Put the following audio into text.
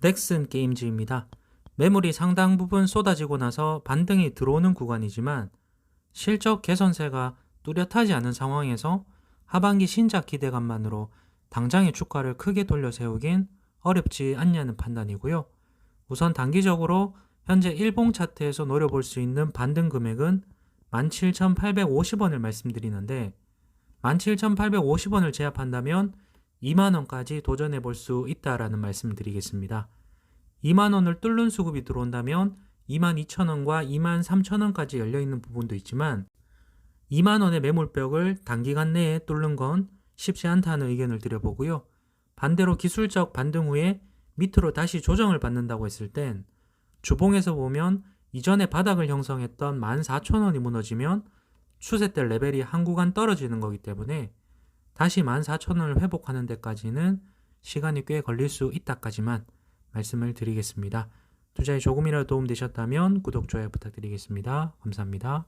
넥슨 게임즈입니다. 매물이 상당 부분 쏟아지고 나서 반등이 들어오는 구간이지만 실적 개선세가 뚜렷하지 않은 상황에서 하반기 신작 기대감만으로 당장의 주가를 크게 돌려 세우긴 어렵지 않냐는 판단이고요. 우선 단기적으로 현재 일봉 차트에서 노려볼 수 있는 반등 금액은 17,850원을 말씀드리는데 17,850원을 제압한다면 2만원까지 도전해 볼 수 있다라는 말씀을 드리겠습니다. 2만원을 뚫는 수급이 들어온다면 22,000원과 23,000원까지 열려있는 부분도 있지만 2만원의 매물벽을 단기간 내에 뚫는 건 쉽지 않다는 의견을 드려보고요. 반대로 기술적 반등 후에 밑으로 다시 조정을 받는다고 했을 땐 주봉에서 보면 이전에 바닥을 형성했던 14,000원이 무너지면 추세 때 레벨이 한 구간 떨어지는 거기 때문에 다시 14,000원을 회복하는 데까지는 시간이 꽤 걸릴 수 있다까지만 말씀을 드리겠습니다. 투자에 조금이라도 도움 되셨다면 구독, 좋아요 부탁드리겠습니다. 감사합니다.